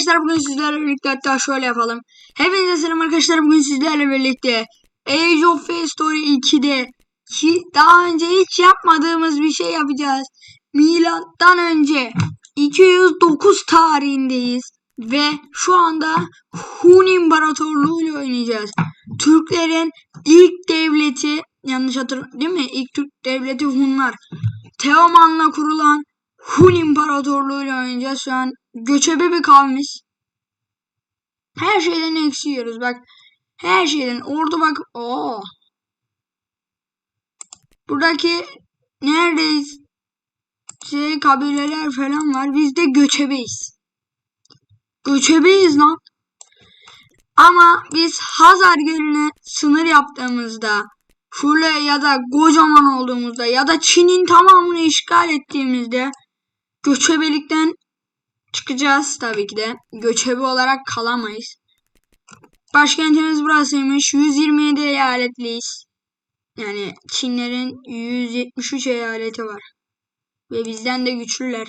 arkadaşlar bugün sizlerle birlikte hatta şöyle yapalım. Hepinize selam arkadaşlar bugün sizlerle birlikte Age of Story 2'de ki daha önce hiç yapmadığımız bir şey yapacağız. Milattan önce 209 tarihindeyiz ve şu anda Hun İmparatorluğu ile oynayacağız. Türklerin ilk devleti yanlış hatırlıyorum değil mi? İlk Türk devleti Hunlar. Teoman'la kurulan Hun İmparatorluğu ile oynayacağız. Şu an göçebe bir kavmiz. Her şeyden eksiyoruz bak. Her şeyden. Orada bak. Oo. Buradaki neredeyiz? Şey kabileler falan var. Biz de göçebeyiz. Göçebeyiz lan. Ama biz Hazar Gölü'ne sınır yaptığımızda Şule ya da kocaman olduğumuzda ya da Çin'in tamamını işgal ettiğimizde göçebelikten çıkacağız tabii ki de. Göçebe olarak kalamayız. Başkentimiz burasıymış. 127 eyaletliyiz. Yani Çinlerin 173 eyaleti var. Ve bizden de güçlüler.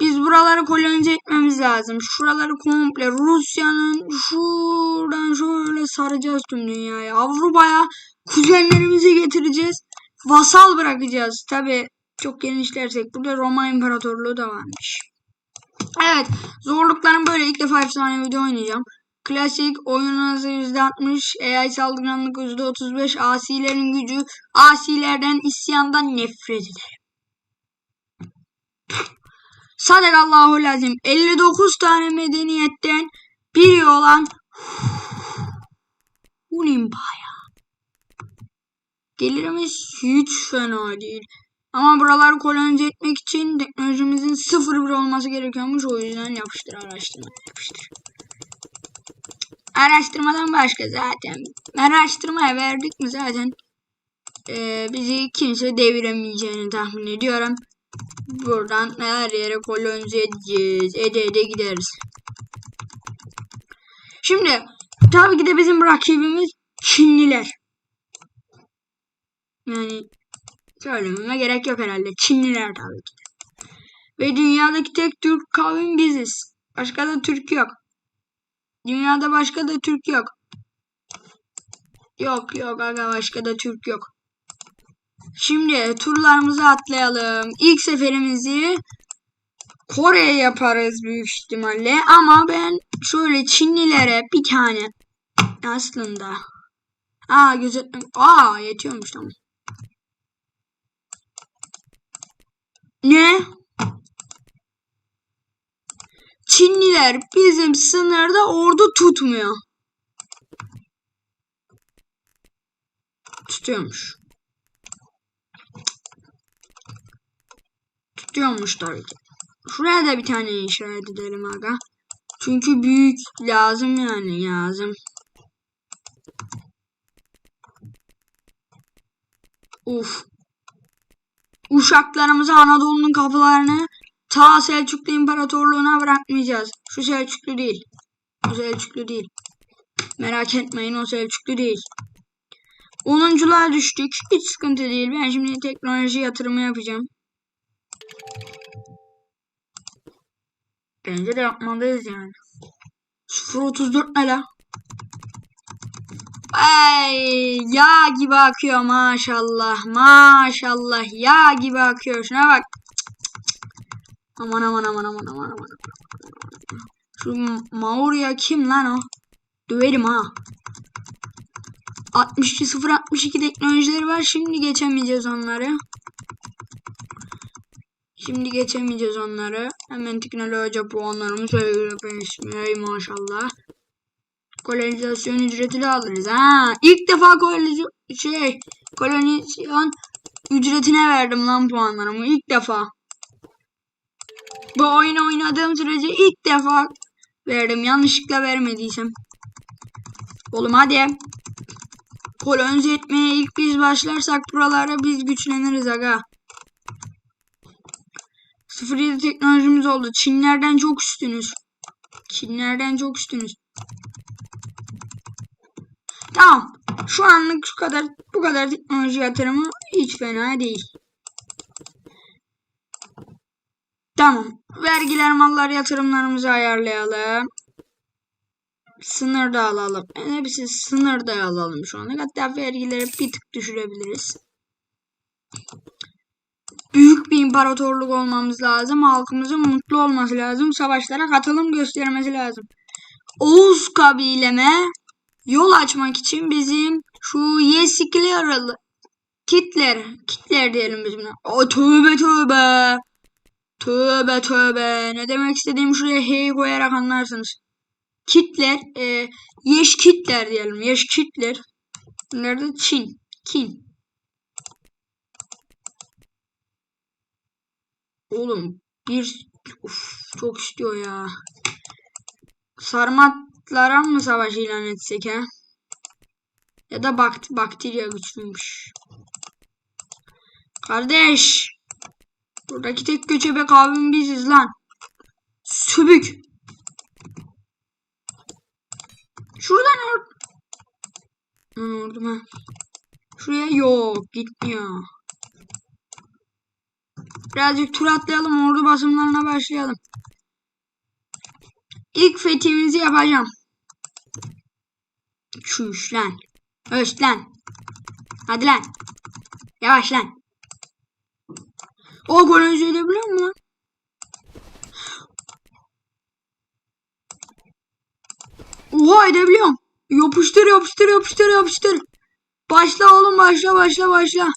Biz buraları kolonize etmemiz lazım. Şuraları komple Rusya'nın şuradan şöyle saracağız tüm dünyayı. Avrupa'ya kuzenlerimizi getireceğiz. Vasal bırakacağız. Tabi çok genişlersek burada Roma İmparatorluğu da varmış. Evet zorluklarım böyle ilk defa efsane video oynayacağım. Klasik oyun hızı %60, AI saldırganlık %35, asilerin gücü, asilerden isyandan nefret ederim. Sadakallahu lazim. 59 tane medeniyetten biri olan Ulimpaya. Gelirimiz hiç fena değil. Ama buraları kolonize etmek için teknolojimizin sıfır bir olması gerekiyormuş. O yüzden yapıştır araştırma. Yapıştır. Araştırmadan başka zaten. Araştırmaya verdik mi zaten e, bizi kimse deviremeyeceğini tahmin ediyorum. Buradan her yere kolonize edeceğiz. Ede ede gideriz. Şimdi tabii ki de bizim rakibimiz Çinliler. Yani söylememe gerek yok herhalde. Çinliler tabii ki. Ve dünyadaki tek Türk kavim biziz. Başka da Türk yok. Dünyada başka da Türk yok. Yok yok aga başka da Türk yok. Şimdi turlarımızı atlayalım. İlk seferimizi Kore'ye yaparız büyük ihtimalle. Ama ben şöyle Çinlilere bir tane aslında. Aa gözetlem. Aa yetiyormuş tamam. Ne? Çinliler bizim sınırda ordu tutmuyor. Tutuyormuş. Tutuyormuş tabii ki. Şuraya da bir tane işaret edelim aga. Çünkü büyük lazım yani lazım. Uf. Uşaklarımızı Anadolu'nun kapılarını ta Selçuklu İmparatorluğu'na bırakmayacağız. Şu Selçuklu değil. O Selçuklu değil. Merak etmeyin o Selçuklu değil. Onunculuğa düştük. Hiç sıkıntı değil. Ben şimdi teknoloji yatırımı yapacağım. Bence de yapmalıyız yani. 0.34 ne la? Ay yağ gibi akıyor maşallah. Maşallah yağ gibi akıyor. Şuna bak. Aman aman aman aman aman aman. Şu Maurya kim lan o? Döverim ha. 62 062 teknolojileri var. Şimdi geçemeyeceğiz onları. Şimdi geçemeyeceğiz onları. Hemen teknoloji puanlarımı söyleyeyim maşallah. Kolonizasyon ücreti de alırız. Ha, ilk defa kolonizasyon şey kolonizasyon ücretine verdim lan puanlarımı ilk defa. Bu oyunu oynadığım sürece ilk defa verdim. Yanlışlıkla vermediysem. Oğlum hadi. Kolonize etmeye ilk biz başlarsak buralara biz güçleniriz aga. 07 teknolojimiz oldu. Çinlerden çok üstünüz. Çinlerden çok üstünüz. Tamam. Şu anlık şu kadar bu kadar teknoloji yatırımı hiç fena değil. Tamam. vergiler, mallar, yatırımlarımızı ayarlayalım. Sınır da alalım. En hepsi sınır da alalım şu anda. Hatta vergileri bir tık düşürebiliriz. Büyük bir imparatorluk olmamız lazım. Halkımızın mutlu olması lazım. Savaşlara katılım göstermesi lazım. Oğuz kabileme yol açmak için bizim şu Yesikler Kitler, Kitler diyelim biz buna. O tövbe tövbe. Tövbe tövbe. Ne demek istediğimi şuraya hey koyarak anlarsınız. Kitler, e, Yeş Kitler diyelim. Yeş Kitler. Da Çin. Kin. Oğlum bir uf, çok istiyor ya. Sarmatlara mı savaş ilan etsek ha? Ya da bakt bakteriya güçlüymüş. Kardeş. Buradaki tek göçebe kavim biziz lan. Sübük. Şuradan or... Hı, ordum ha. Şuraya yok gitmiyor. Birazcık tur atlayalım ordu basımlarına başlayalım. İlk fethimizi yapacağım. Çüş lan. Öş lan. Hadi lan. Yavaş lan. O kolonize edebiliyor mu lan? Oha edebiliyorum. Yapıştır yapıştır yapıştır yapıştır. Başla oğlum başla başla başla.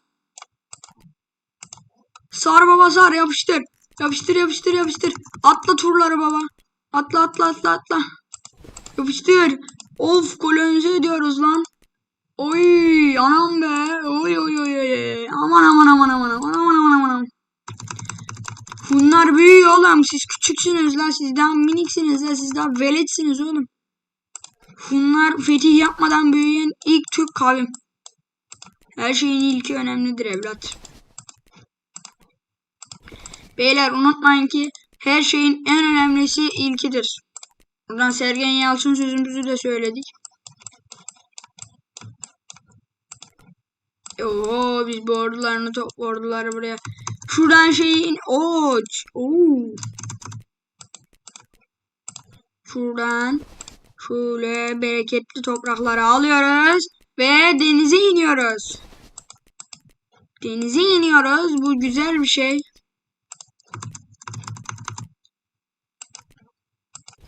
Sar baba sar yapıştır. Yapıştır yapıştır yapıştır. Atla turları baba. Atla atla atla atla. Yapıştır. Of kolonize ediyoruz lan. Oy anam be. Oy oy oy oy. Aman aman aman aman aman aman aman aman. Bunlar büyüyor oğlum. Siz küçüksünüz la. Siz daha miniksiniz la. Siz daha veletsiniz oğlum. Bunlar fetih yapmadan büyüyen ilk Türk kavim. Her şeyin ilki önemlidir evlat. Beyler unutmayın ki her şeyin en önemlisi ilkidir. Buradan Sergen Yalçın sözümüzü de söyledik. Oo biz bu ordularını top orduları buraya. Şuradan şeyin oç. Oo. Şuradan şöyle bereketli toprakları alıyoruz ve denize iniyoruz. Denize iniyoruz. Bu güzel bir şey.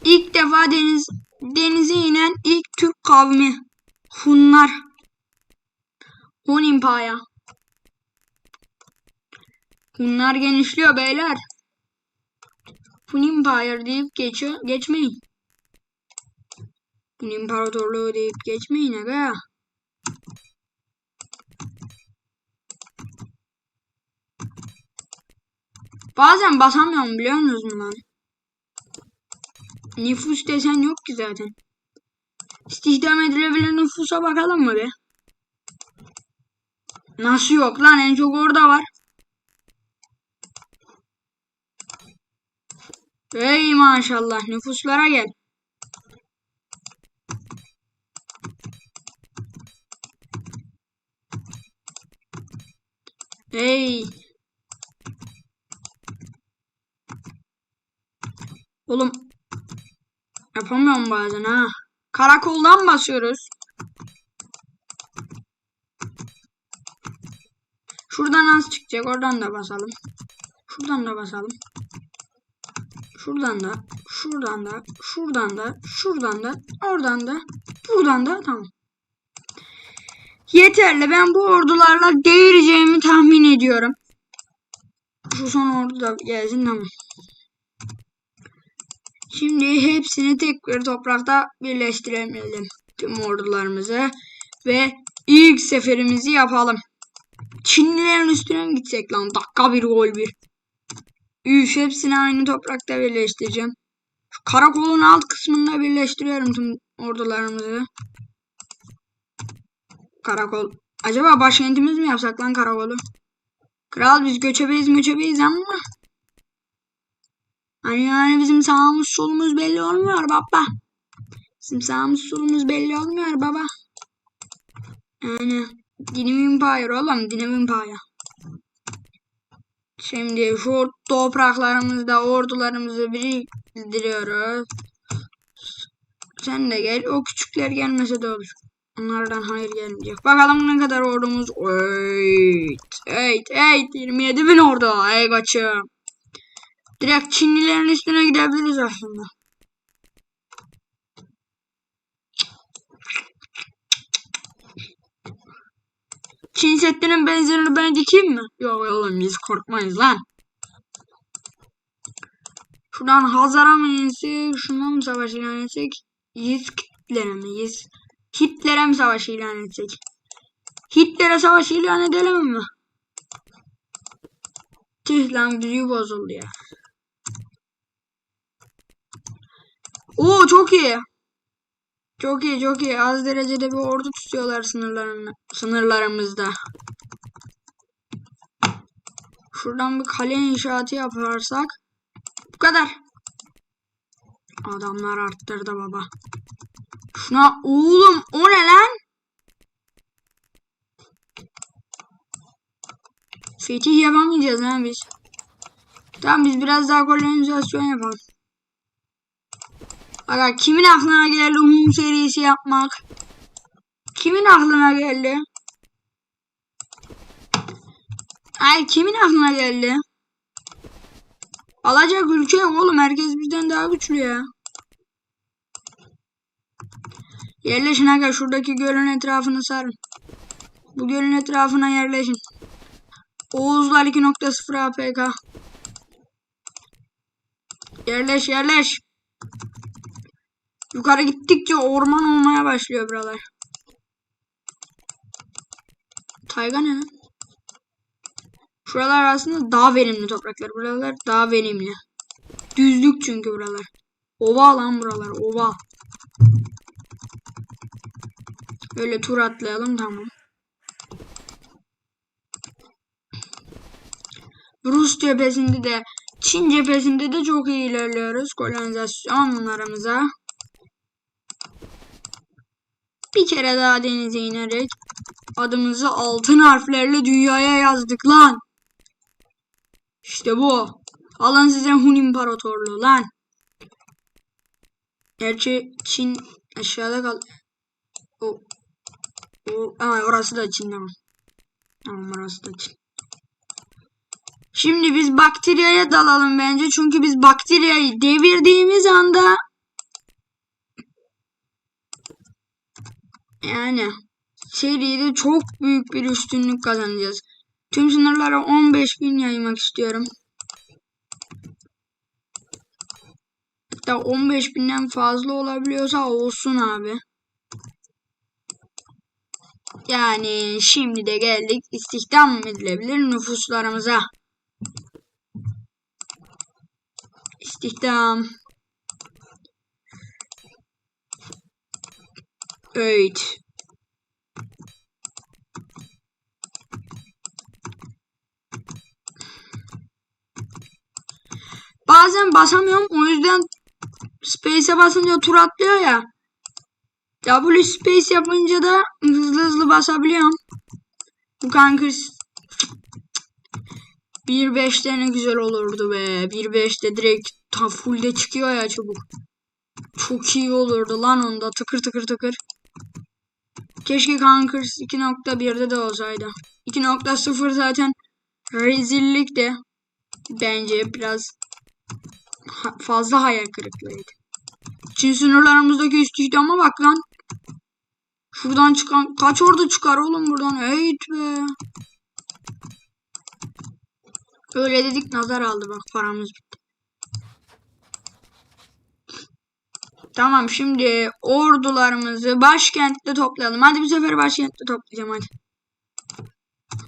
İlk defa deniz denize inen ilk Türk kavmi Hunlar. Hun Empire. Hunlar genişliyor beyler. Hun Empire deyip geçiyor, geçmeyin. Hun İmparatorluğu deyip geçmeyin aga. Bazen basamıyorum biliyor musunuz lan? Nüfus desen yok ki zaten. İstihdam edilebilir nüfusa bakalım mı be? Nasıl yok lan en çok orada var. Ey maşallah nüfuslara gel. Hey. Oğlum Yapamıyorum bazen ha. Karakoldan basıyoruz. Şuradan az çıkacak. Oradan da basalım. Şuradan da basalım. Şuradan da, şuradan da, şuradan da, şuradan da, oradan da, buradan da tamam. Yeterli. Ben bu ordularla devireceğimi tahmin ediyorum. Şu son ordu da gelsin tamam. Şimdi hepsini tek bir toprakta birleştirelim. Tüm ordularımızı. Ve ilk seferimizi yapalım. Çinlilerin üstüne mi gitsek lan? Dakika bir gol bir. Üf hepsini aynı toprakta birleştireceğim. Şu karakolun alt kısmında birleştiriyorum tüm ordularımızı. Karakol. Acaba başkentimiz mi yapsak lan karakolu? Kral biz göçebeyiz göçebeyiz ama Hani yani bizim sağımız solumuz belli olmuyor baba. Bizim sağımız solumuz belli olmuyor baba. Yani Dinim Empire oğlum Dinim Empire. Şimdi şu topraklarımızda ordularımızı biriktiriyoruz. Sen de gel. O küçükler gelmese de olur. Onlardan hayır gelmeyecek. Bakalım ne kadar ordumuz. Evet. Evet. Evet. 27 bin ordu. Ey kaçım. Direkt Çinlilerin üstüne gidebiliriz aslında. Çin Seddi'nin benzerini ben dikeyim mi? Yok oğlum biz korkmayız lan. Şuradan Hazar'a mı insek? Şundan mı savaş ilan etsek? Yiz Hitler'e mi? Yiz Hitler'e mi savaş ilan etsek? Hitler'e savaş ilan edelim mi? Tüh lan büyü bozuldu ya. Oo çok iyi. Çok iyi çok iyi. Az derecede bir ordu tutuyorlar sınırlarını, sınırlarımızda. Şuradan bir kale inşaatı yaparsak. Bu kadar. Adamlar arttırdı baba. Şuna oğlum o ne lan? Fetih yapamayacağız lan biz. Tamam biz biraz daha kolonizasyon yapalım. Aga kimin aklına geldi umum serisi yapmak? Kimin aklına geldi? Ay kimin aklına geldi? Alacak ülke oğlum. Herkes bizden daha güçlü ya. Yerleşin aga şuradaki gölün etrafını sarın. Bu gölün etrafına yerleşin. Oğuzlar 2.0 APK. Yerleş yerleş. Yukarı gittikçe orman olmaya başlıyor buralar. Tayga ne lan? Şuralar aslında daha verimli topraklar. Buralar daha verimli. Düzlük çünkü buralar. Ova lan buralar. Ova. Öyle tur atlayalım tamam. Rus cephesinde de Çin cephesinde de çok iyi ilerliyoruz kolonizasyonlarımıza. Bir kere daha denize inerek adımızı altın harflerle dünyaya yazdık lan. İşte bu. Alın size Hun İmparatorluğu lan. Gerçi Çin aşağıda kal. O, o, ama orası da Çin tamam. Tamam orası da Çin. Şimdi biz bakteriyaya dalalım bence. Çünkü biz bakteriyayı devirdiğimiz anda yani seride çok büyük bir üstünlük kazanacağız. Tüm sınırlara 15.000 yaymak istiyorum. Hatta 15.000'den fazla olabiliyorsa olsun abi. Yani şimdi de geldik istihdam edilebilir nüfuslarımıza. İstihdam. Evet. Bazen basamıyorum. O yüzden Space'e basınca tur atlıyor ya. W Space yapınca da hızlı hızlı basabiliyorum. Bu kankır 1.5'te ne güzel olurdu be. 1.5'te direkt ta full'de çıkıyor ya çubuk. Çok iyi olurdu lan onda tıkır tıkır tıkır. Keşke Conquers 2.1'de de olsaydı. 2.0 zaten rezillik de bence biraz fazla hayal kırıklığıydı. Çin sınırlarımızdaki istihdama bak lan. Şuradan çıkan kaç ordu çıkar oğlum buradan? Evet be. Öyle dedik nazar aldı bak paramız Tamam şimdi ordularımızı başkentte toplayalım. Hadi bu sefer başkentte toplayacağım hadi.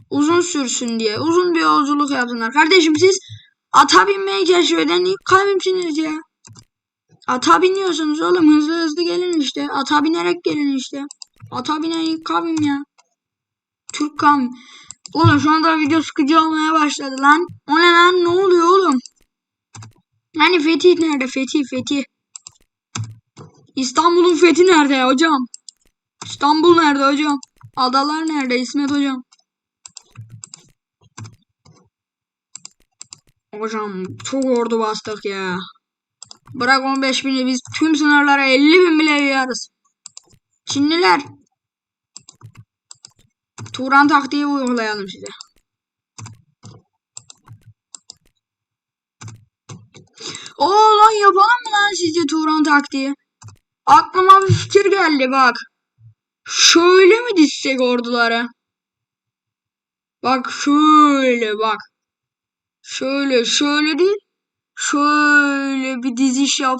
Uzun sürsün diye. Uzun bir yolculuk yapsınlar. Kardeşim siz ata binmeyi keşfeden ilk kavimsiniz ya. Ata biniyorsunuz oğlum. Hızlı hızlı gelin işte. Ata binerek gelin işte. Ata binen ilk kavim ya. Türk kavim. Oğlum şu anda video sıkıcı olmaya başladı lan. O ne lan? Ne oluyor oğlum? Hani Fetih nerede? Fetih, Fetih. İstanbul'un fethi nerede hocam? İstanbul nerede hocam? Adalar nerede İsmet hocam? Hocam çok ordu bastık ya. Bırak 15 bini biz tüm sınırlara 50 bin bile yayarız. Çinliler. Turan taktiği uygulayalım size. Oo lan yapalım mı lan sizce Turan taktiği? Aklıma bir fikir geldi bak. Şöyle mi dizsek orduları? Bak şöyle bak. Şöyle şöyle değil. Şöyle bir diziş yap.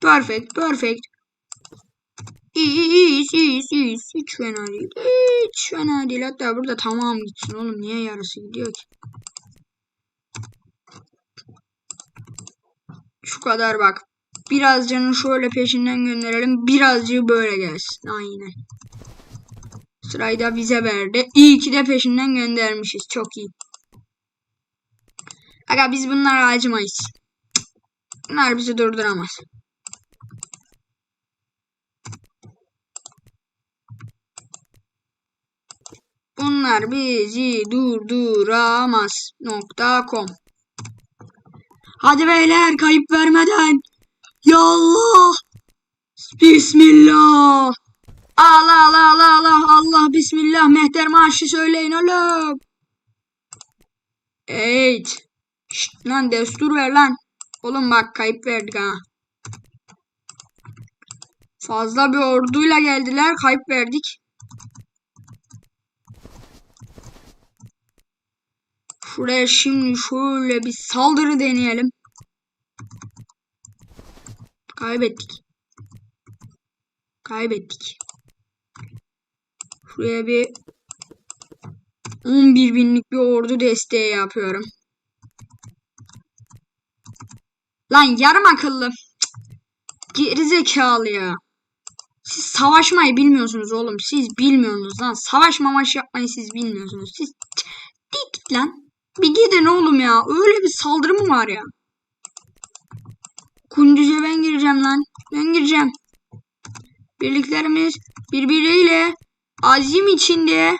Perfect, perfect. Hiç, hiç, hiç, hiç fena değil. Hiç fena değil. Hatta burada tamam gitsin oğlum. Niye yarısı gidiyor ki? Şu kadar bak. Biraz şöyle peşinden gönderelim. Birazcık böyle gelsin. Aynen. Sırayı da bize verdi. İyi ki de peşinden göndermişiz. Çok iyi. Aga biz bunlara acımayız. Bunlar bizi durduramaz. Bunlar bizi durduramaz. Nokta com. Hadi beyler kayıp vermeden. Yallah. Bismillah. Allah Allah Allah Allah Allah Bismillah mehter marşı söyleyin oğlum. Evet. Lan destur ver lan. Oğlum bak kayıp verdik ha. Fazla bir orduyla geldiler. Kayıp verdik. Şuraya şimdi şöyle bir saldırı deneyelim. Kaybettik. Kaybettik. Şuraya bir 11 binlik bir ordu desteği yapıyorum. Lan yarım akıllı. Gerizekalı ya. Siz savaşmayı bilmiyorsunuz oğlum. Siz bilmiyorsunuz lan. Savaş mamaş yapmayı siz bilmiyorsunuz. Siz dik lan. Bir gidin oğlum ya. Öyle bir saldırı mı var ya? Kunduz'a ben gireceğim lan. Ben gireceğim. Birliklerimiz birbiriyle azim içinde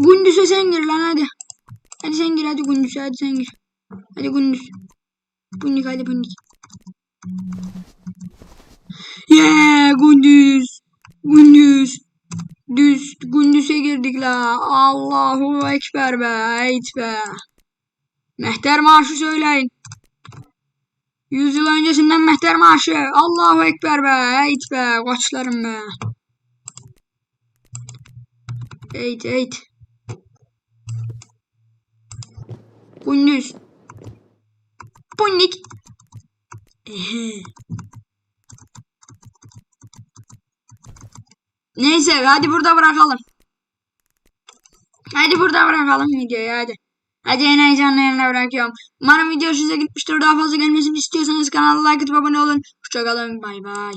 Gündüz'e sen gir lan hadi. Hadi sen gir hadi Gündüz'e hadi sen gir. Hadi Gündüz. Bundik hadi bundik. Yeah Gündüz. Gündüz. Düz Gündüz'e girdik la. Allahu Ekber be. Ait be. Mehter marşı söyleyin. Yüzyıl öncesinden mehter marşı. Allahu Ekber be. Ait be. Koçlarım be. Eğit eğit. Gündüz. Ehe. Neyse hadi burada bırakalım. Hadi burada bırakalım videoyu hadi. Hadi en heyecanlı yerine bırakıyorum. Umarım video size gitmiştir. Daha fazla gelmesini istiyorsanız kanala like atıp abone olun. Hoşçakalın. Bay bay.